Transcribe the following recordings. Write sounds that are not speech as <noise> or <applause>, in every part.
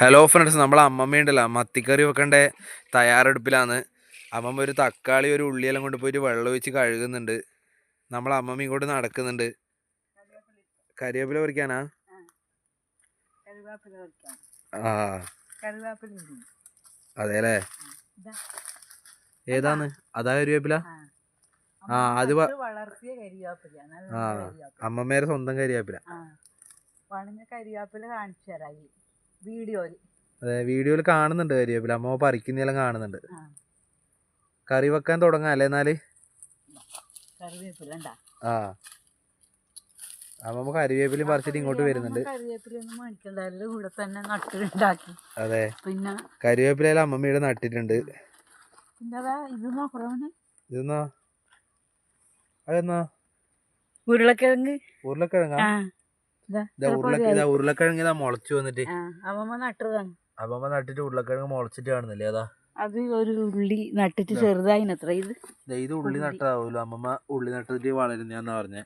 Hello friends നമ്മളെ അമ്മമ്മയുണ്ടല്ലോ മത്തിക്കറി വെക്കേണ്ട തയ്യാറെടുപ്പിലാണ് അമ്മമ്മ ഒരു തക്കാളി ഒരു ഉള്ളിയെല്ലാം കൊണ്ട് പോയിട്ട് വെള്ളം ഒഴിച്ച് കഴുകുന്നുണ്ട് നമ്മളെ അമ്മമ്മ ഇങ്ങോട്ട് നടക്കുന്നുണ്ട് കരിവേപ്പില പറിക്കാനാ ആ അതെല്ലേ ഉണ്ട്. അതെ കരിവേപ്പില ആ. അത് ആ. അമ്മമ്മേരെ സ്വന്തം കരിവേപ്പില കരിവേപ്പില കാണിച്ചു തരാം വീഡിയോയിൽ. അതെ വീഡിയോയിൽ കാണുന്നുണ്ട് കരിവേപ്പില അമ്മ പറിക്കുന്നതെല്ലാം കാണുന്നുണ്ട്. കറി വെക്കാൻ തുടങ്ങാം അല്ലേ എന്നാൽ? കറിവേപ്പില ആ. അമ്മ കറിവേപ്പിലും പറിച്ചിട്ട് ഇങ്ങോട്ട് വരുന്നുണ്ട്. അതെ. പിന്നെ? അമ്മമ്മ ഇവിടെ അമ്മമ്മയുടെ നട്ടിട്ടുണ്ട് ഇതെന്നാ അതെന്നാ? ഉരുളക്കിഴങ്ങ്. ഉരുളക്കിഴങ്ങാ? ഉരുളക്കിഴങ്ങ് ഇതാ മുളച്ചു വന്നിട്ട്. അമ്മമ്മ നട്ടതാണ്. അമ്മമ്മ നട്ടിട്ട് ഉരുളക്കിഴങ്ങ് മുളച്ചിട്ട് കാണുന്നില്ലേ? അതാ. അത് ഒരു ഉള്ളി നട്ടിട്ട് ചെറുതായിനത്ര. ഇത് ഇത് ഉള്ളി. നട്ടതാവൂലോ അമ്മമ്മ ഉള്ളി നട്ടിട്ട് വളരുന്നതാന്ന് പറഞ്ഞേ.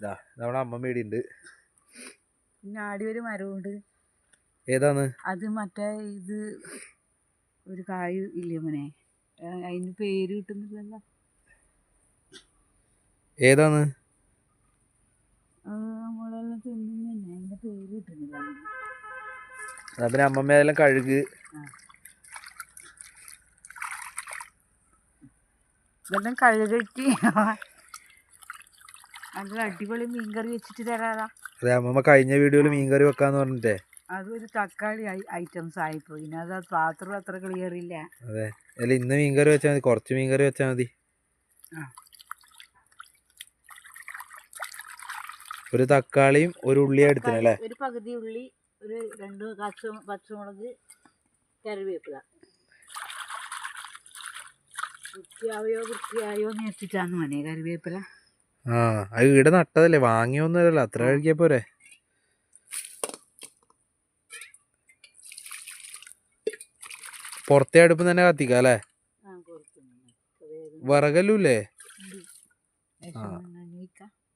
ഇതാ നമ്മുടെ അമ്മമ്മ ഇടിയുണ്ട് പിന്നെ ആടി ഒരു മരമുണ്ട് ഏതാണ്? അത് മറ്റേ ഇത് ഒരു കായ് ഇല്ലേ മോനെ? അതിന് പേര് കിട്ടുന്നില്ലല്ലോ. ഏതാന്ന് അത് നമ്മളെല്ലാം തിന്നു തന്നെ അതിന്റെ പേര് കിട്ടുന്നില്ല അമ്മമ്മയെല്ലാം എന്നാ പിന്നെ അമ്മമ്മ അതെല്ലാം കഴുക്. ഇതെല്ലാം കഴുകട്ടി നല്ല അടിപൊളി മീൻകറി വെച്ചിട്ട് തരാതാ. അതെ അമ്മമ്മ കഴിഞ്ഞ വീഡിയോയിൽ മീൻകറി വെക്കാന്ന് പറഞ്ഞിട്ടേ. അതൊരു തക്കാളി ഐറ്റംസ് ആയിപ്പോയി. ഇനി അത് പാത്രം അത്ര ക്ലിയർ ഇല്ല. അതെ അല്ല ഇന്ന് മീൻകറി വെച്ചാൽ മതി കുറച്ച് മീൻകറി വെച്ചാൽ മതി. ആ. ഒരു തക്കാളിയും ഒരു ഉള്ളിയും എടുത്തിനല്ലേ? ഒരു പകുതി ഉള്ളി ഒരു രണ്ട് പച്ച പച്ചമുളക് കറിവേപ്പില. വൃത്തിയാവയോ വൃത്തിയായോ എന്ന് വെച്ചിട്ടാണ് മനെ കറിവേപ്പില. ആ അത് ഇവിടെ നട്ടതല്ലേ വാങ്ങിയൊന്നുമല്ലല്ലോ അത്ര കഴുകിയ പോരെ. പുറത്തെ അടുപ്പ് തന്നെ കത്തിക്കാം അല്ലേ വിറകല്ലൂല്ലേ? ആ.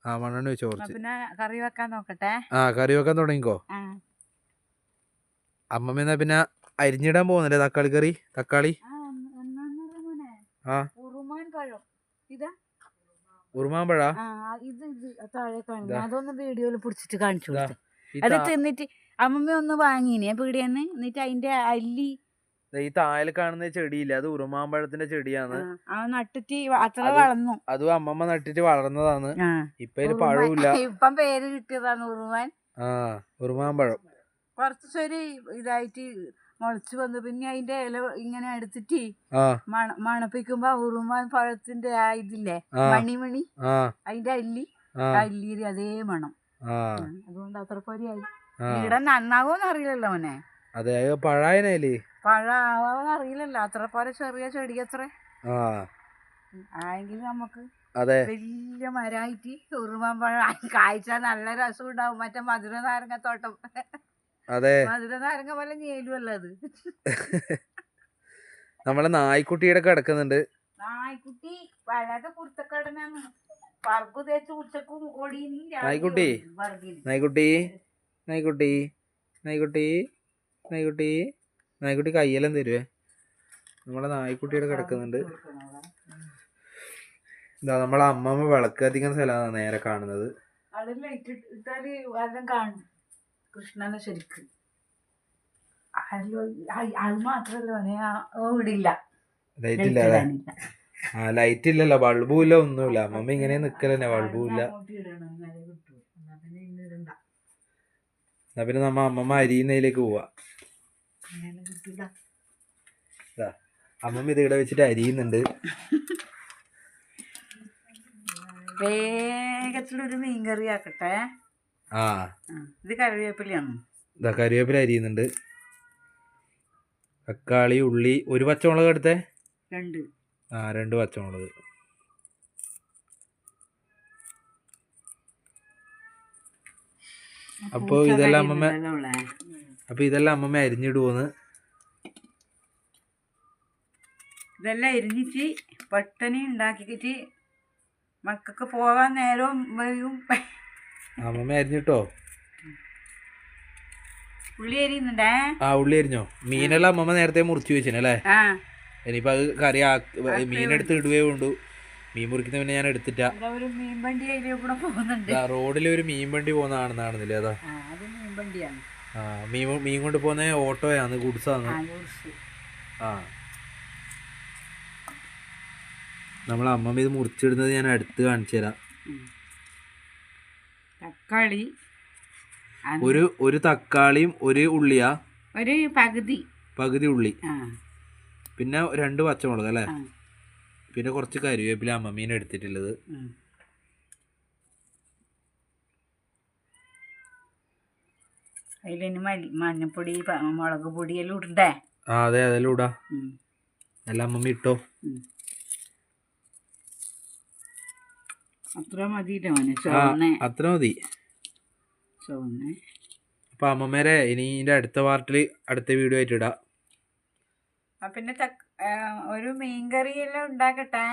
ആ മണ്ണെണ്ണ വെച്ച് കുറച്ച്. പിന്നെ കറി വെക്കാൻ നോക്കട്ടെ. ആ കറി വെക്കാൻ തുടങ്ങിക്കോ. അമ്മമ്മ എന്നാ പിന്നെ അരിഞ്ഞിടാൻ പോകുന്നില്ലേ തക്കാളി കറി? തക്കാളി? ആ, ഉറുമാമ്പഴ. അതൊന്ന് വീഡിയോയിൽ പിടിച്ചിട്ട് കാണിച്ചു. കൊടുത്തു. അത് തിന്നിട്ട് അമ്മമ്മ ഒന്ന് വാങ്ങിനെ പീടിയെന്ന് എന്നിട്ട് അതിന്റെ അല്ലി ഈ താഴെ കാണുന്ന ചെടിയില്ല? അത് ഉറുമാമ്പഴത്തിന്റെ ചെടിയാണ്. നട്ടിട്ട് അത്ര അത് വളർന്നു. അതും അമ്മമ്മ നട്ടിട്ട് വളർന്നതാണ്. ഇപ്പൊ ഉറുമാൻ. പഴമില്ല <laughs> ഇപ്പം പേര് കിട്ടിയതാണ് ഉറുമാൻ. ആ ഉറുമാമ്പഴം. കുറച്ച് ശരി ഇതായിട്ട് മുളച്ചു വന്നു. പിന്നെ അതിന്റെ ഇല ഇങ്ങനെ എടുത്തിട്ട് മണപ്പിക്കുമ്പോ ഉറുമാൻ പഴത്തിന്റെ ആ ഇതില്ലേ? മണിമണി. അതിന്റെ അല്ലി. ആ. അതേ മണം. അതുകൊണ്ട് അത്ര പോരി ആ. ഇവിടെ നന്നാവോന്ന് അറിയില്ലല്ലോ മോനെ. അതെ അത് പഴായനല്ലേ? പഴാവോന്ന് അറിയില്ലല്ലോ. അത്ര പോലെ ചെറിയ ചെടി അത്ര. ആയെങ്കിൽ നമുക്ക് അതെ. വലിയ മരമായിട്ട് ഉറുമാൻ പഴം കായ്ച്ച നല്ല രസം ഉണ്ടാവും. മറ്റേ മധുര നാരങ്ങ തോട്ടം അതെ. മധുര നാരങ്ങ പോലെ ഞേലുമല്ലോ അത്. നമ്മളെ നായ്ക്കുട്ടിയുടെ കിടക്കുന്നുണ്ട്. നായ്ക്കുട്ടി വല്ലാത്ത കുരുത്തക്കടനാണ്. പറക്കു തേച്ച് ഉച്ചക്കും ഓടിയും നായ്ക്കുട്ടി. നായ്ക്കുട്ടി. നായ്ക്കുട്ടി. നായ്ക്കുട്ടി. നായ്ക്കുട്ടി. നായ്ക്കുട്ടി കയ്യെല്ലാം തരുവേ. നമ്മളെ നായ്ക്കുട്ടിയുടെ കിടക്കുന്നുണ്ട്. ഇതാ നമ്മളെ അമ്മമ്മ വിളക്ക് കത്തിക്കുന്ന സ്ഥലമാണ് നേരെ കാണുന്നത്. കൃഷ്ണനെ ശരിക്ക്. അത് മാത്രല്ല ലൈറ്റ് ഇല്ല ആ ലൈറ്റ് ഇല്ലല്ലോ. ബൾബും ഇല്ല ഒന്നുമില്ല. അമ്മമ്മ ഇങ്ങനെ നിക്കലന്നെ. ബൾബും ഇല്ല. എന്നാ പിന്നെ നമ്മ അമ്മമ്മ അരിയുന്നതിലേക്ക് പോവാ. അമ്മമ്മ ഇത് ഇവിടെ വെച്ചിട്ട് അരിയുന്നുണ്ട്. വേഗത്തിലൊരു മീൻകറി ആക്കട്ടെ. ആ. ഇത് കറിവേപ്പിലയാണ്. ഇതാ കറിവേപ്പില അരിയുന്നുണ്ട്. തക്കാളി ഉള്ളി ഒരു പച്ചമുളക് എടുത്തേ? രണ്ട്. ആ രണ്ട് പച്ചമുളക്. അപ്പോ ഇതെല്ലാം അമ്മമ്മ- കരിയുന്നുണ്ടല്ലോ അവളെ. അപ്പൊ ഇതെല്ലാം അമ്മമ്മ അരിഞ്ഞിടുവോന്ന്? ഇതെല്ലാം എരിഞ്ഞിട്ട് പെട്ടെന്ന് ഉണ്ടാക്കിയിട്ട് മക്കൾക്ക് പോകാൻ നേരവും വരും അമ്മമ്മ അരിഞ്ഞിട്ടോ? ഉള്ളി അരിയുന്നുണ്ടേ? ആ ഉള്ളി അരിഞ്ഞോ? മീനെല്ലാം അമ്മമ്മ നേരത്തെ മുറിച്ച് വെച്ചിനല്ലേ ഇനിയിപ്പോൾ അത് കറി മീനെടുത്ത് ഇടുവേ കൊണ്ടു മീൻ മുറിക്കുന്ന പിന്നെ ഞാൻ എടുത്തിട്ടാ. റോഡിൽ ഒരു മീൻ വണ്ടി പോകുന്നതാണെന്നാണെന്നില്ലേ അതാ? അത് മീൻ വണ്ടിയാണ് മീൻ മീൻ കൊണ്ട് പോകുന്ന ഓട്ടോയാണ് ഗുഡ്സാണ്. ആ നമ്മളെ അമ്മമ്മ ഇത് മുറിച്ചിടുന്നത് ഞാൻ അടുത്ത് കാണിച്ചു തരാം. തക്കാളി ഒരു ഒരു തക്കാളിയും ഒരു ഉള്ളിയാ? ഒരു പകുതി. പകുതി ഉള്ളി. പിന്നെ രണ്ട് പച്ചമുളക് അല്ലേ? പിന്നെ കുറച്ച് കരുവേപ്പില അമ്മമ്മീനെ എടുത്തിട്ടുള്ളത്. അതിലിനി മഞ്ഞപ്പൊടി മുളക് പൊടി എല്ലാം ഇടണ്ടേ? ആ അതെ അതെല്ലാം ഇടാ. എല്ലാം അമ്മമ്മ ഇട്ടോ. അത്ര മതി അത്ര മതി. അപ്പൊ അമ്മമ്മേരെ ഇനി ഇതിന്റെ അടുത്ത പാർട്ടിൽ അടുത്ത വീഡിയോ ആയിട്ട് ഇടാം. പിന്നെ ഒരു മീൻകറി എല്ലാം ഉണ്ടാക്കട്ടെ?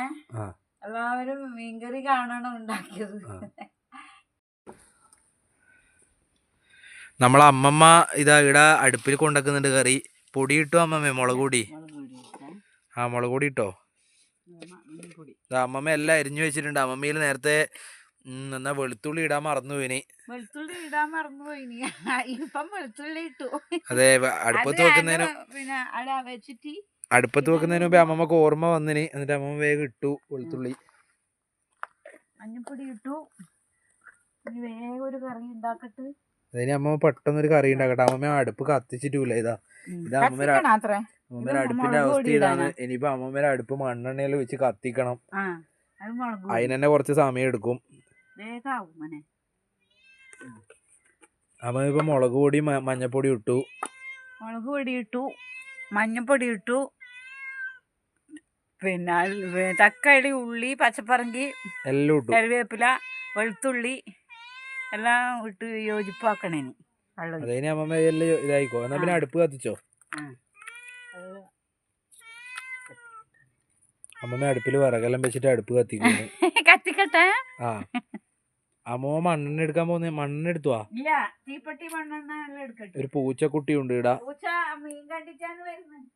എല്ലാവരും മീൻകറി കാണണം ഉണ്ടാക്കിയത് ആ. നമ്മളെ അമ്മമ്മ ഇതാ ഇവിടെ അടുപ്പിൽ കൊണ്ടാക്കുന്നുണ്ട് കറി. പൊടി ഇട്ടോ അമ്മമ്മ മുളക് പൊടി. ആ മുളക് പൊടി ഇട്ടോ അമ്മമ്മ എല്ലാം അരിഞ്ഞു വെച്ചിട്ടുണ്ട്. അമ്മമ്മയിൽ നേരത്തെ എന്നാ വെളുത്തുള്ളി ഇടാൻ മറന്നു പോയിനി വെളുത്തുള്ളി ഇടാൻ മറന്നുപോയി നീ ഇപ്പം വെളുത്തുള്ളി ഇട്ടു. അതെ അടുപ്പത്ത് വെക്കുന്നതിന് പിന്നെ വെച്ചിട്ട് അടുപ്പത്ത് വെക്കുന്നതിന് മുമ്പേ അമ്മമ്മക്ക് ഓർമ്മ വന്നിന്. എന്നിട്ട് അമ്മമ്മ വേഗം ഇട്ടു വെളുത്തുള്ളി. മഞ്ഞപ്പൊടി ഇട്ടു. വേഗം ഒരു കറി ഉണ്ടാക്കട്ട്. അതിന് അമ്മ പെട്ടെന്നൊരു കറി ഉണ്ടാക്കട്ടെ. അമ്മമ്മ അടുപ്പ് കത്തിച്ചിട്ടില്ല ഇതാ ഇത് അമ്മമ്മേടെ ഇത് അടുപ്പിന്റെ അവസ്ഥ ഇതാണ്. ഇനിയിപ്പോ അമ്മമ്മേടെ അടുപ്പ് മണ്ണെണ്ണയിൽ വെച്ച് കത്തിക്കണം. ആ അത് മുളക് അതിന് തന്നെ കുറച്ച് സമയം എടുക്കും. അമ്മ ഇപ്പൊ മുളക് പൊടി മഞ്ഞപ്പൊടി ഇട്ടു. മുളക് പൊടി ഇട്ടു. മഞ്ഞപ്പൊടി ഇട്ടു. പിന്നെ തക്കാളി ഉള്ളി പച്ചപ്പറങ്കി എല്ലാം ഇട്ടു. കറിവേപ്പില വെളുത്തുള്ളി എല്ലാം ഇട്ട് യോജിപ്പാക്കണേ വെള്ളം അതിന് അമ്മമ്മ എല്ലാം ഇതായിക്കോ. എന്നാ പിന്നെ അടുപ്പ് കത്തിച്ചോ. അമ്മമ്മ അടുപ്പിൽ വിറകെല്ലാം വെച്ചിട്ട് അടുപ്പ് കത്തിക്കുന്നു. <laughs> കത്തിക്കട്ടെ? ആ. അമ്മോ മണ്ണെണ്ണ എടുക്കാൻ പോകുന്ന. മണ്ണെണ്ണ എടുത്തുവാ ഇല്ല തീപ്പെട്ടി മണ്ണെണ്ണ എടുക്കട്ടെ. ഒരു പൂച്ചക്കുട്ടി ഉണ്ട് ഇടാ. പൂച്ച മീൻ കണ്ടിട്ടാണ് വരുന്നത്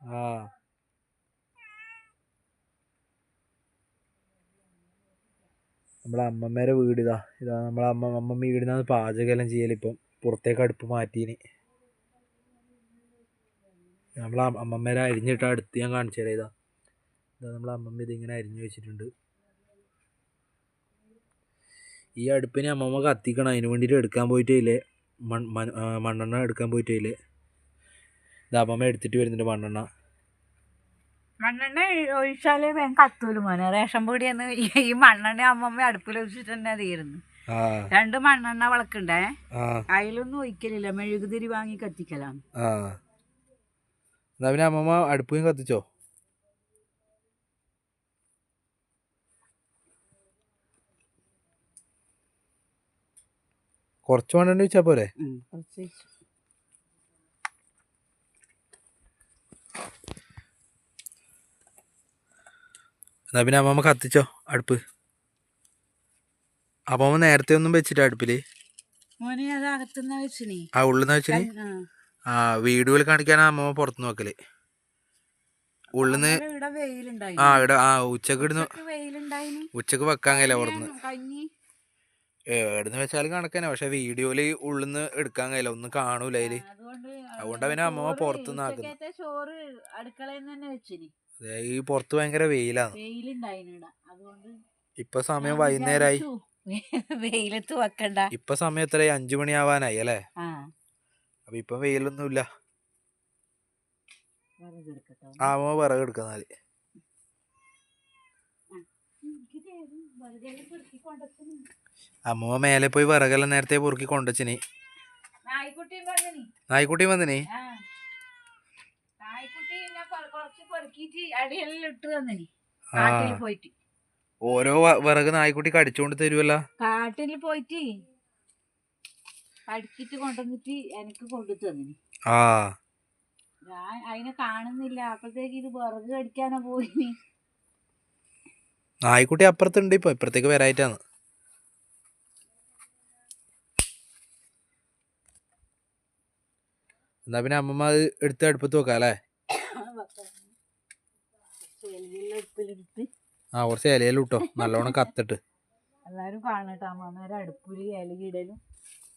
ആ. നമ്മളെ അമ്മമ്മേരെ വീട് ഇതാ ഇതാ നമ്മളെ അമ്മ അമ്മമ്മ വീടിനകത്ത് പാചകമെല്ലാം ചെയ്യലിപ്പം പുറത്തേക്ക് അടുപ്പ് മാറ്റീന്. നമ്മളെ അമ്മ- അമ്മമ്മേരെ അരിഞ്ഞിട്ട് അടുത്ത് ഞാൻ കാണിച്ചു തരാം ഇതാ. ഇതാ നമ്മളെ അമ്മമ്മ ഇതിങ്ങനെ അരിഞ്ഞു വെച്ചിട്ടുണ്ട്. ഈ അടുപ്പിനെ അമ്മമ്മ കത്തിക്കണം. അതിന് വേണ്ടിയിട്ട് എടുക്കാൻ പോയിട്ടില്ലേ മൺ- മണ്ണെണ്ണ എടുക്കാൻ പോയിട്ടില്ലേ ഇതാ അമ്മമ്മ എടുത്തിട്ട് വരുന്നുണ്ട് മണ്ണെണ്ണ. മണ്ണെണ്ണ ഒഴിച്ചാലേ വേഗം കത്തൂൽ മോനെ. റേഷൻ പൊടിയെന്ന് ഈ മണ്ണെണ്ണ അമ്മമ്മ അടുപ്പിൽ ഒഴിച്ചിട്ട് തന്നെ തീരുന്നു ആ. രണ്ട് മണ്ണെണ്ണ വിളക്കുണ്ടേ. അതിലൊന്നും ഒഴിക്കലില്ല. മെഴുകുതിരി വാങ്ങി കത്തിക്കലാണ്. പിന്നെ അമ്മമ്മ അടുപ്പും കത്തിച്ചോ? കുറച്ച് മണ്ണെണ്ണ വെച്ചാ പോരെ? എന്നാ പിന്നെ അമ്മമ്മ കത്തിച്ചോ അടുപ്പ്. അമ്മമ്മ നേരത്തെ ഒന്നും വെച്ചിട്ട് അടുപ്പിൽ. ആ ഉള്ളിന്ന് വെച്ചിന്? ആ. വീഡിയോയിൽ കാണിക്കാനാ അമ്മമ്മ പുറത്ത് നോക്കൽ ഉള്ളിന്ന് ആ ഇവിടെ ആ ഉച്ചയ്ക്ക് ഇടുന്നു ഉച്ചയ്ക്ക് വെക്കാൻ കഴിയില്ല പുറത്തുനിന്ന് എവിടുന്ന് വെച്ചാലും കണക്കന്നെ പക്ഷെ വീഡിയോയിൽ ഉള്ളിന്ന് എടുക്കാൻ കഴിയില്ല ഒന്നും കാണൂല അതിൽ. അതുകൊണ്ട് അമ്മമ്മ ചോറ് പുറത്തുനിന്ന് ആക്കുന്നു ഈ പുറത്ത് ഭയങ്കര വെയിലാണ് അതുകൊണ്ട് ഇപ്പൊ സമയം വൈകുന്നേരായി. വൈകുന്നേരമായി <laughs> വെയിലത്ത് വെക്കണ്ട. ഇപ്പൊ സമയം എത്രയായി? അഞ്ചു മണിയാവാനായി അല്ലേ? അപ്പൊ ഇപ്പൊ വെയിലൊന്നുമില്ല. ആ അമ്മ വിറക് എടുക്കുന്നാൽ അമ്മ മേലെ പോയി വിറകെല്ലാം നേരത്തെ പൊറുക്കി കൊണ്ടുവച്ചിനി. നായ്ക്കുട്ടിയും വന്നിനി. നായ്ക്കുട്ടി കുറച്ച് പെറുക്കിയിട്ട് അടിയെല്ലാം ഇട്ട് തന്നിനി കാട്ടിൽ പോയിട്ട്. ഓരോ വിറക് നായ്ക്കുട്ടി കടിച്ചോണ്ട് തരുമല്ല കാട്ടിൽ പോയിട്ട് കടിച്ചിട്ട് കൊണ്ടുവന്നിട്ട് എനിക്ക് കൊണ്ടു തന്നിനി ആ. ഞാൻ അതിനെ കാണുന്നില്ല. അപ്പോഴത്തേക്ക് ഇത് വിറക് കടിക്കാനാ പോയി നായ്ക്കുട്ടി അപ്പുറത്തുണ്ട് ഇപ്പൊ. ഇപ്പുറത്തേക്ക് വരായിട്ടാണ്. എന്നാ പിന്നെ അമ്മമ്മ എടുത്ത് അടുപ്പത്ത് <coughs> വെക്കാം അല്ലേ? ആ കുറച്ച് ഇലയിലും ഇട്ടോ നല്ലോണം കത്തിട്ട്. എല്ലാരും കാണട്ടെ. അമ്മമാരെ അടുപ്പിൽ ഇലയിടലും.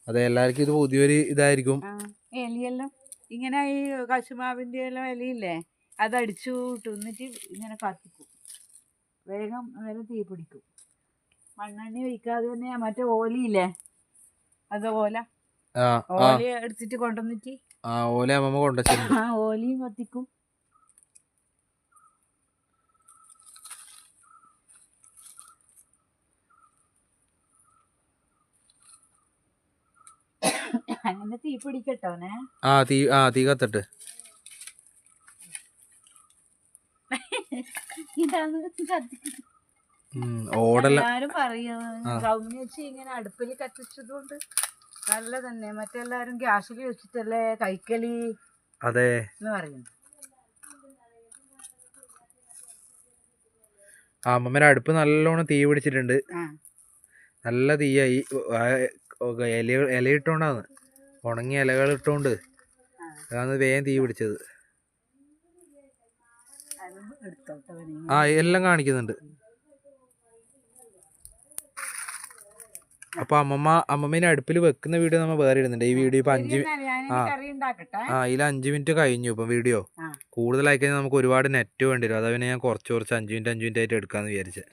അതെ എല്ലാവർക്കും ഇത് പുതിയൊരു ഇതായിരിക്കും. എലിയെല്ലാം ഇങ്ങനെ ഈ കശുമാവിന്റെ എല്ലാം ഇലയില്ലേ അത് അടിച്ചു എന്നിട്ട് ഇങ്ങനെ കത്തിക്കും. വേഗം വേഗം തീ പിടിക്കും. മണ്ണെണ്ണ ഒഴിക്കാതെ തന്നെ മറ്റേ ഓലിയില്ലേ അത് ഓല. ഓല എടുത്തിട്ട് കൊണ്ടുവന്നിട്ട് ഓല അമ്മ ആ ഓലയും കത്തിക്കും. അങ്ങനെ തീ പിടിക്കട്ടോനെ ആ തീ ആ തീ കത്തിട്ട്. എല്ലാരും പറയും. സൗമ്യ വെച്ച് ഇങ്ങനെ അടുപ്പിൽ കത്തിച്ചതുകൊണ്ട് നല്ല തന്നെ മറ്റെല്ലാരും ഗ്യാസിൽ വെച്ചിട്ടല്ലേ കൈക്കലി അതെ. എന്ന് പറയുന്നു ആ അമ്മമ്മേടെ അടുപ്പ് നല്ലോണം തീ പിടിച്ചിട്ടുണ്ട്. നല്ല തീയായി. ഇല ഇല ഇട്ടോണ്ടാന്ന്. ഉണങ്ങിയ ഇലകൾ ഇട്ടുകൊണ്ട്. അതാണ് വേഗം തീ പിടിച്ചത്. ആ എല്ലാം കാണിക്കുന്നുണ്ട്. അപ്പൊ അമ്മമ്മ അമ്മമ്മേനെ അടുപ്പിൽ വെക്കുന്ന വീഡിയോ നമ്മൾ വേറെ ഇടുന്നുണ്ട്. ഈ വീഡിയോ ഇപ്പൊ അഞ്ച് ആ. ഇതിൽ അഞ്ച് മിനിറ്റ് കഴിഞ്ഞു ഇപ്പം വീഡിയോ. കൂടുതലായി കഴിഞ്ഞാൽ നമുക്ക് ഒരുപാട് നെറ്റ് വേണ്ടി വരും. അതാ പിന്നെ ഞാൻ കുറച്ച് കുറച്ച് അഞ്ച് മിനിറ്റ് അഞ്ച് മിനിറ്റ് ആയിട്ട് എടുക്കാന്ന് വിചാരിച്ചത്